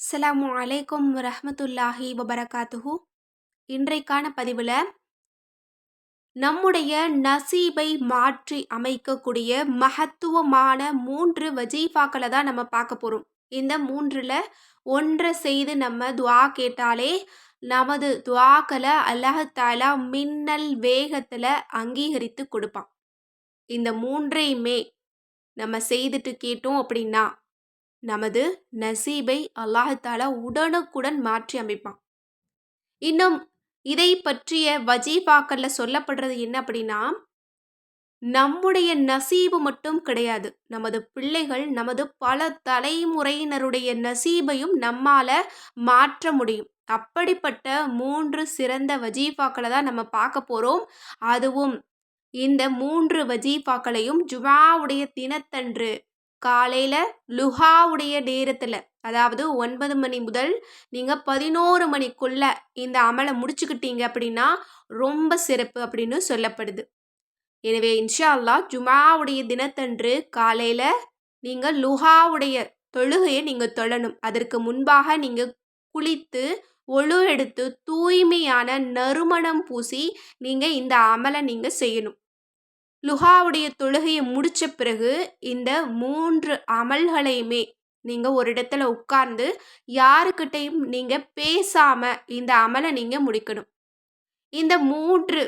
அஸ்ஸலாமு அலைக்கும் ரஹமத்துல்லாஹி வபரகாத்துஹு. இன்றைக்கான பதிவில் நம்முடைய நசீபை மாற்றி அமைக்கக்கூடிய மகத்துவமான மூன்று வஜீஃபாக்களை தான் நம்ம பார்க்க போகிறோம் இந்த மூன்றில் ஒன்றை செய்து நம்ம துவா கேட்டாலே நமது துவாக்களை அல்லாஹாலா மின்னல் வேகத்தில் அங்கீகரித்து கொடுப்பான். இந்த மூன்றையுமே நம்ம செய்துட்டு கேட்டோம் அப்படின்னா நமது நசீபை அல்லாஹாலா உடனுக்குடன் மாற்றி அமைப்பான். இன்னும் இதை பற்றிய வஜீபாக்கல்ல சொல்லப்படுறது என்ன அப்படின்னா நம்முடைய நசீபு மட்டும் கிடையாது. நமது பிள்ளைகள் நமது பல தலைமுறையினருடைய நசீபையும் நம்மால மாற்ற முடியும். அப்படிப்பட்ட மூன்று சிறந்த வஜீஃபாக்களை தான் நம்ம பார்க்க போறோம். அதுவும் இந்த மூன்று வஜீஃபாக்களையும் ஜுமாவுடைய தினத்தன்று காலையில் லுஹாவுடைய நேரத்தில் அதாவது ஒன்பது மணி முதல் நீங்கள் பதினோரு மணிக்குள்ள இந்த அமலை முடிச்சுக்கிட்டீங்க அப்படின்னா ரொம்ப சிறப்பு அப்படின்னு சொல்லப்படுது. எனவே இன்ஷா அல்லாஹ் ஜுமாவுடைய தினத்தன்று காலையில் நீங்கள் லுஹாவுடைய தொழுகையை நீங்கள் தொழணும். அதற்கு முன்பாக நீங்கள் குளித்து ஒழு எடுத்து தூய்மையான நறுமணம் பூசி நீங்கள் இந்த அமலை நீங்கள் செய்யணும். லுஹாவுடைய தொழுகையை முடித்த பிறகு இந்த மூன்று அமல்களையுமே நீங்கள் ஒரு இடத்துல உட்கார்ந்து யாருக்கிட்டையும் நீங்கள் பேசாமல் இந்த அமலை நீங்கள் முடிக்கணும். இந்த மூன்று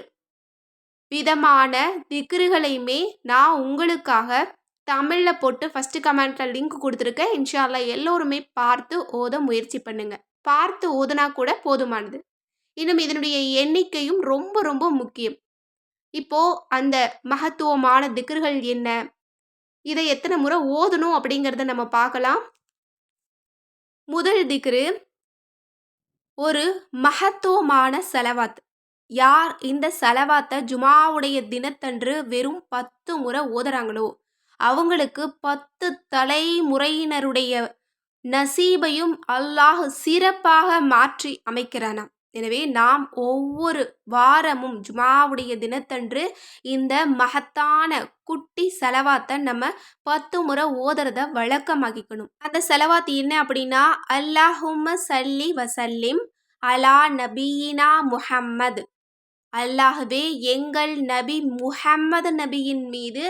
விதமான திக்ருகளையுமே நான் உங்களுக்காக தமிழில் போட்டு ஃபஸ்ட்டு கமெண்ட்டில் லிங்க் கொடுத்துருக்கேன். இன்ஷால்லா எல்லோருமே பார்த்து ஓத முயற்சி பண்ணுங்கள் பார்த்து ஓதுனா கூட போதுமானது. இன்னும் இதனுடைய எண்ணிக்கையும் ரொம்ப ரொம்ப முக்கியம். இப்போ அந்த மகத்துவமான திக்ருகள் என்ன? இதை எத்தனை முறை ஓதணும் அப்படிங்கிறத நம்ம பார்க்கலாம். முதல் திக்ரு ஒரு மகத்துவமான செலவாத். யார் இந்த செலவாத்தை ஜுமாவுடைய தினத்தன்று வெறும் பத்து முறை ஓதுறாங்களோ அவங்களுக்கு பத்து தலைமுறையினருடைய நசீபையும் அல்லாஹ் சிறப்பாக மாற்றி அமைக்கிறானாம். எனவே நாம் ஒவ்வொரு வாரமும் ஜுமாவுடைய தினத்தன்று இந்த மகத்தான குட்டி செலவாத்தை நம்ம பத்து முறை ஓதுறத வழக்கமாக்கிக்கணும். அந்த செலவாத்து என்ன அப்படின்னா அல்லாஹும்ம சல்லி வசல்லிம் அலா நபீனா முஹம்மது. அல்லாஹுவே எங்கள் நபி முஹம்மது நபியின் மீது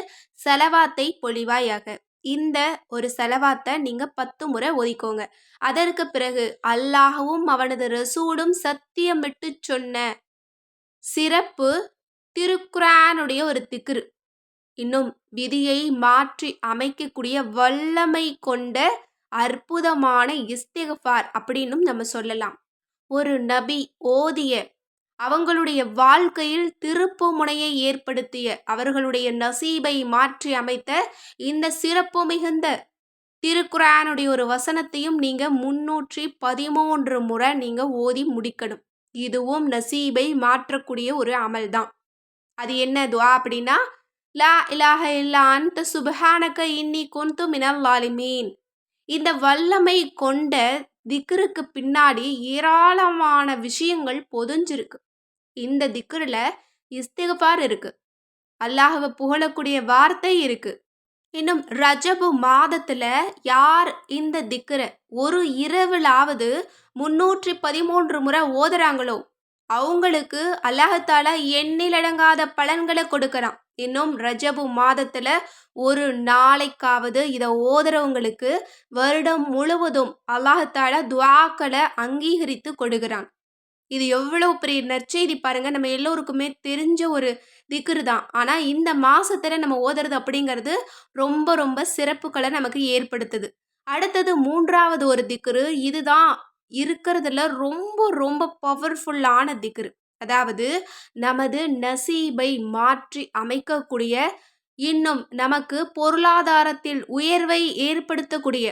செலவாத்தை பொழிவாயாக. இந்த ஒரு செலவாத்தை நீங்கள் பத்து முறை ஒதுக்கோங்க அதற்கு பிறகு அல்லாஹவும் அவனது ரசூடும் சத்தியமிட்டு சொன்ன சிறப்பு திருக்குரானுடைய ஒரு திக்ரு. இன்னும் விதியை மாற்றி அமைக்கக்கூடிய வல்லமை கொண்ட அற்புதமான இஸ்திகஃபார் அப்படின்னும் நம்ம சொல்லலாம். ஒரு நபி ஓதிய அவங்களுடைய வாழ்க்கையில் திருப்பு முனையை ஏற்படுத்திய அவர்களுடைய நசீபை மாற்றி அமைத்த இந்த சிறப்பு மிகுந்த திருக்குறானுடைய ஒரு வசனத்தையும் நீங்க முன்னூற்றி பதிமூன்று முறை நீங்க ஓதி முடிக்கணும். இதுவும் நசீபை மாற்றக்கூடிய ஒரு அமல் தான் அது என்ன துவா அப்படின்னா லா இலாஹ இல்லா அந்த சுபஹானக இன்னி கொந்து மினல் லாலிமீன். இந்த வல்லமை கொண்ட திக்ருக்கு பின்னாடி ஏராளமான விஷயங்கள் பொதிஞ்சிருக்கு. இந்த திக்ரில் இஸ்திகபார் இருக்கு. அல்லாஹவை புகழக்கூடிய வார்த்தை இருக்கு. இன்னும் ரஜபு மாதத்துல யார் இந்த திக்கரை ஒரு இரவுலாவது முன்னூற்றி பதிமூன்று முறை ஓதுறாங்களோ? அவங்களுக்கு அல்லாஹத்தால எண்ணிலடங்காத பலன்களை கொடுக்கறான். இன்னும் ரஜபு மாதத்துல ஒரு நாளைக்காவது இதை ஓதுறவங்களுக்கு வருடம் முழுவதும் அல்லாஹத்தால துவாக்களை அங்கீகரித்து கொடுக்கிறான். இது எவ்வளோ பெரிய நற்செய்தி பாருங்க. நம்ம எல்லோருக்குமே தெரிஞ்ச ஒரு திக்ரு தான். ஆனால் இந்த மாசத்துல நம்ம ஓதுறது அப்படிங்கிறது ரொம்ப ரொம்ப சிறப்புகளை நமக்கு ஏற்படுத்துது. அடுத்தது மூன்றாவது ஒரு திக்ரு இதுதான் இருக்கிறதுல ரொம்ப ரொம்ப பவர்ஃபுல்லான திக்ரு அதாவது நமது நசீபை மாற்றி அமைக்கக்கூடிய இன்னும் நமக்கு பொருளாதாரத்தில் உயர்வை ஏற்படுத்தக்கூடிய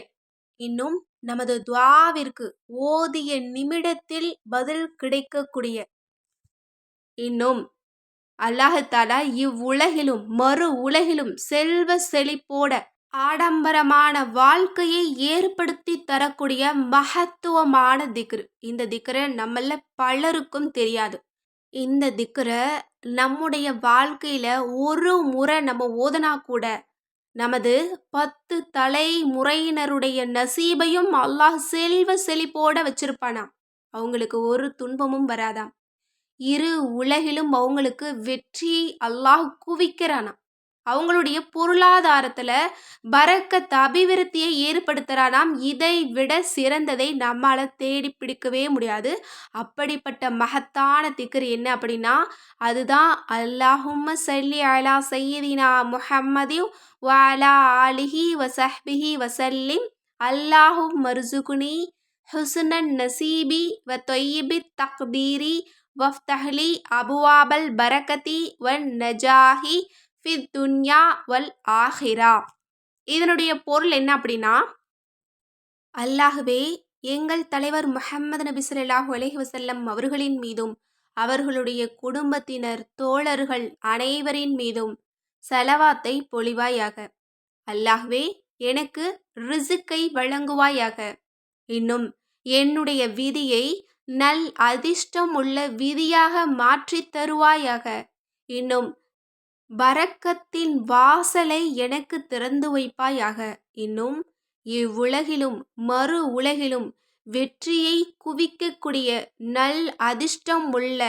இன்னும் நமது துவாவிற்கு ஓதிய நிமிடத்தில் பதில் கிடைக்கக்கூடிய இன்னும் அல்லாஹாலா இவ்வுலகிலும் மறு உலகிலும் செல்வ செழிப்போட ஆடம்பரமான வாழ்க்கையை ஏற்படுத்தி தரக்கூடிய மகத்துவமான திக்ரு. இந்த திக்ரை நம்மள பலருக்கும் தெரியாது. இந்த திக்ரை நம்முடைய வாழ்க்கையில ஒரு முறை நம்ம ஓதனா கூட நமது பத்து தலைமுறையினருடைய நசீபையும் அல்லாஹ் செல்வ செழிப்போட வச்சிருப்பானாம். அவங்களுக்கு ஒரு துன்பமும் வராதாம். இரு உலகிலும் அவங்களுக்கு வெற்றி அல்லாஹ் குவிக்கிறானாம். அவங்களுடைய பொருளாதாரத்துல பரக்கத் அபிவிருத்தியை ஏற்படுத்துறானாம் இதை விட சிறந்ததை நம்மால தேடி பிடிக்கவே முடியாது. அப்படிப்பட்ட மகத்தான திக்கர் என்ன அப்படின்னா அதுதான் அல்லாஹும் சல்லி அலா சையதினா முஹம்மதி வாலா ஆலிஹி வசஹ்பிஹி வசல்லிம். அல்லாஹும் மர்சுகுனி ஹுசுனன் நசீபி வ தொய்யிபி தக்தீரி வஃப்தஹ்லி அபுவாபல் பரகதி வன் நஜாஹி ஃபி துன்யா வல் ஆஹிரா இதனுடைய பொருள் என்ன அப்படின்னா அல்லாஹுவே எங்கள் தலைவர் முஹம்மது நபி ஸல்லல்லாஹு அலைஹி அவர்களின் மீதும் அவர்களுடைய குடும்பத்தினர் தோழர்கள் அனைவரின் மீதும் செலவாத்தை பொழிவாயாக. அல்லாஹ்வே எனக்கு ரிசுக்கை வழங்குவாயாக. இன்னும் என்னுடைய விதியை நல் அதிர்ஷ்டம் உள்ள விதியாக மாற்றித் தருவாயாக. இன்னும் பரக்கத்தின் வாசலை எனக்கு திறந்து வைப்பாயாக. இன்னும் இவ்வுலகிலும் மறு உலகிலும் வெற்றியை குவிக்கக்கூடிய நல் அதிர்ஷ்டம் உள்ள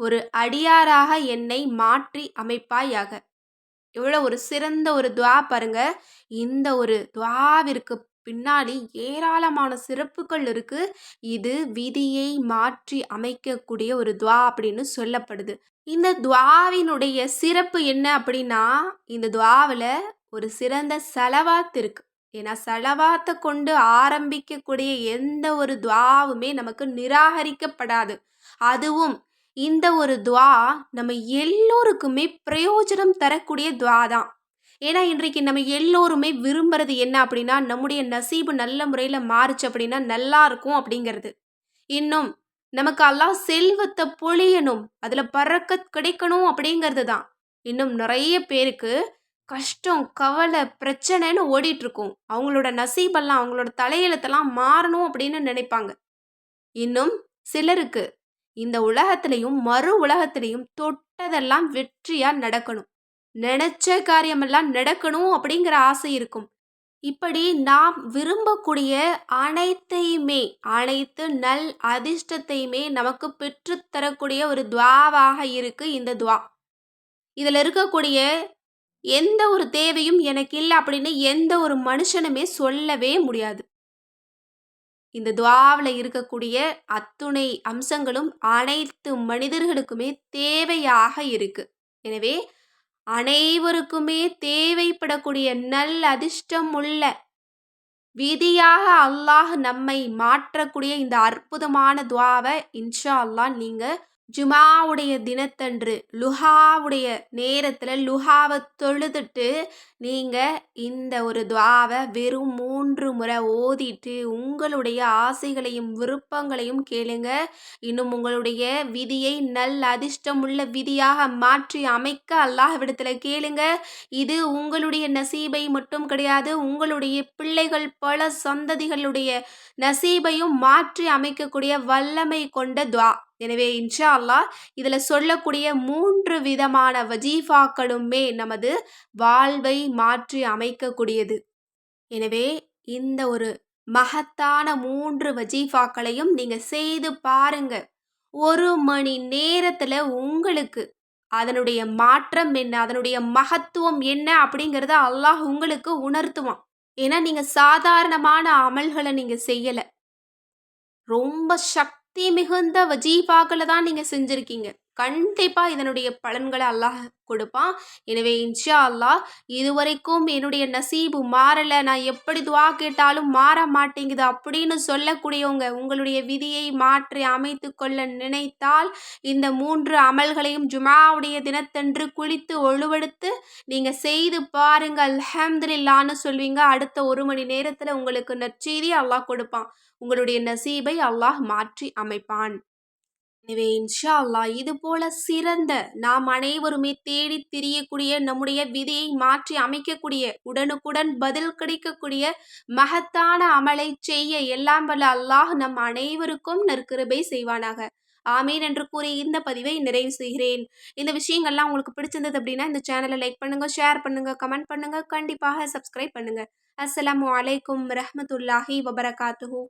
ஒரு அடியாராக என்னை மாற்றி அமைப்பாயாக. இவ்வளோ ஒரு சிறந்த ஒரு துவா பாருங்க. இந்த ஒரு துவாவிற்கு பின்னாடி ஏராளமான சிறப்புகள் இருக்கு. இது விதியை மாற்றி அமைக்கக்கூடிய ஒரு துவா அப்படின்னு சொல்லப்படுது. இந்த துவாவினுடைய சிறப்பு என்ன அப்படின்னா இந்த துவாவில் ஒரு சிறந்த செலவாத்து இருக்கு. ஏன்னா செலவாத்தை கொண்டு ஆரம்பிக்கக்கூடிய எந்த ஒரு துவாவுமே நமக்கு நிராகரிக்கப்படாது. அதுவும் இந்த ஒரு துவா நம்ம எல்லோருக்குமே பிரயோஜனம் தரக்கூடிய துவா தான் ஏன்னா இன்றைக்கு நம்ம எல்லோருமே விரும்புறது என்ன அப்படின்னா நம்முடைய நசீபு நல்ல முறையில் மாறுச்சு அப்படின்னா நல்லா இருக்கும் அப்படிங்கிறது. இன்னும் நமக்கு அல்லாஹ் செல்வத்தை பொழியணும் அதில் பறக்க கிடைக்கணும் அப்படிங்கிறது தான். இன்னும் நிறைய பேருக்கு கஷ்டம் கவலை பிரச்சனைன்னு ஓடிட்டு இருக்கும் அவங்களோட நசீபெல்லாம் அவங்களோட தலையெழுத்தெல்லாம் மாறணும் அப்படின்னு நினைப்பாங்க. இன்னும் சிலருக்கு இந்த உலகத்திலையும் மறு உலகத்திலையும் தொட்டதெல்லாம் வெற்றியா நடக்கணும். நினைச்ச காரியமெல்லாம் நடக்கணும் அப்படிங்கிற ஆசை இருக்கும். இப்படி நாம் விரும்பக்கூடிய அனைத்தையுமே அனைத்து நல் அதிர்ஷ்டத்தையுமே நமக்கு பெற்றுத்தரக்கூடிய ஒரு துவாவாக இருக்கு இந்த துவா. இதில் இருக்கக்கூடிய எந்த ஒரு தேவையும் எனக்கு இல்லை அப்படின்னு எந்த ஒரு மனுஷனுமே சொல்லவே முடியாது. இந்த துவாவில் இருக்கக்கூடிய அத்துணை அம்சங்களும் அனைத்து மனிதர்களுக்குமே தேவையாக இருக்கு. எனவே அனைவருக்குமே தேவைப்படக்கூடிய நல் அதிர்ஷ்டம் உள்ள விதியாக அல்லாஹ் நம்மை மாற்றக்கூடிய இந்த அற்புதமான துவாவை இன்ஷா அல்லாஹ் நீங்கள் ஜுமாவுடைய தினத்தன்று லுஹாவுடைய நேரத்தில் லுஹாவை தொழுதுட்டு நீங்கள் இந்த ஒரு துவாவை வெறும் மூன்று முறை ஓதிட்டு உங்களுடைய ஆசைகளையும் விருப்பங்களையும் கேளுங்க. இன்னும் உங்களுடைய விதியை நல் அதிர்ஷ்டமுள்ள விதியாக மாற்றி அமைக்க அல்லாஹ்விடத்தில் கேளுங்க. இது உங்களுடைய நசீபை மட்டும் கிடையாது உங்களுடைய பிள்ளைகள் பல சந்ததிகளுடைய நசீபையும் மாற்றி அமைக்கக்கூடிய வல்லமை கொண்ட துவா. எனவே இன்ஷா அல்லாஹ் இதில் சொல்லக்கூடிய மூன்று விதமான வஜீஃபாக்களுமே நமது வாழ்வை மாற்றி அமைக்கக்கூடியது. எனவே இந்த ஒரு மகத்தான மூன்று வஜீஃபாக்களையும் நீங்கள் செய்து பாருங்க. ஒரு மணி நேரத்தில் உங்களுக்கு அதனுடைய மாற்றம் என்ன அதனுடைய மகத்துவம் என்ன அப்படிங்கிறத அல்லாஹ் உங்களுக்கு உணர்த்துவான். ஏன்னா நீங்கள் சாதாரணமான அமல்களை நீங்கள் செய்யலை. ரொம்ப சக்தி மிகுந்த வஜீஃபாக்களை தான் நீங்கள் செஞ்சுருக்கீங்க. கண்டிப்பாக இதனுடைய பலன்களை அல்லாஹ் கொடுப்பான். எனவே இன்ஷா அல்லாஹ் இதுவரைக்கும் என்னுடைய நசீபு மாறலை. நான் எப்படி துவா கேட்டாலும் மாற மாட்டேங்குது அப்படின்னு சொல்லக்கூடியவங்க உங்களுடைய விதியை மாற்றி அமைத்து கொள்ள நினைத்தால் இந்த மூன்று அமல்களையும் ஜுமாவுடைய தினத்தன்று குளித்து ஒழுவெடுத்து நீங்கள் செய்து பாருங்கள் அல்ஹம்துலில்லான்னு சொல்வீங்க. அடுத்த ஒரு மணி நேரத்தில் உங்களுக்கு நற்செய்தி அல்லாஹ் கொடுப்பான். உங்களுடைய நசீபை அல்லாஹ் மாற்றி அமைப்பான். எனவே இன்ஷா அல்லாஹ் இது போல சிறந்த நாம் அனைவருமே தேடி திரியக்கூடிய நம்முடைய விதியை மாற்றி அமைக்கக்கூடிய உடனுக்குடன் பதில் கிடைக்கக்கூடிய மகத்தான அமலை செய்ய எல்லாம் வல்ல அல்லாஹ் நம் அனைவருக்கும் நற்கிருபை செய்வானாக. ஆமீன் என்று கூறி இந்த பதிவை நிறைவு செய்கிறேன். இந்த விஷயங்கள்லாம் உங்களுக்கு பிடிச்சிருந்தது அப்படின்னா இந்த சேனலை லைக் பண்ணுங்கள் ஷேர் பண்ணுங்கள் கமெண்ட் பண்ணுங்க கண்டிப்பாக சப்ஸ்கிரைப் பண்ணுங்கள் அஸ்ஸலாமு அலைக்கும் ரஹமத்துல்லாஹி வபரகாத்துஹூ.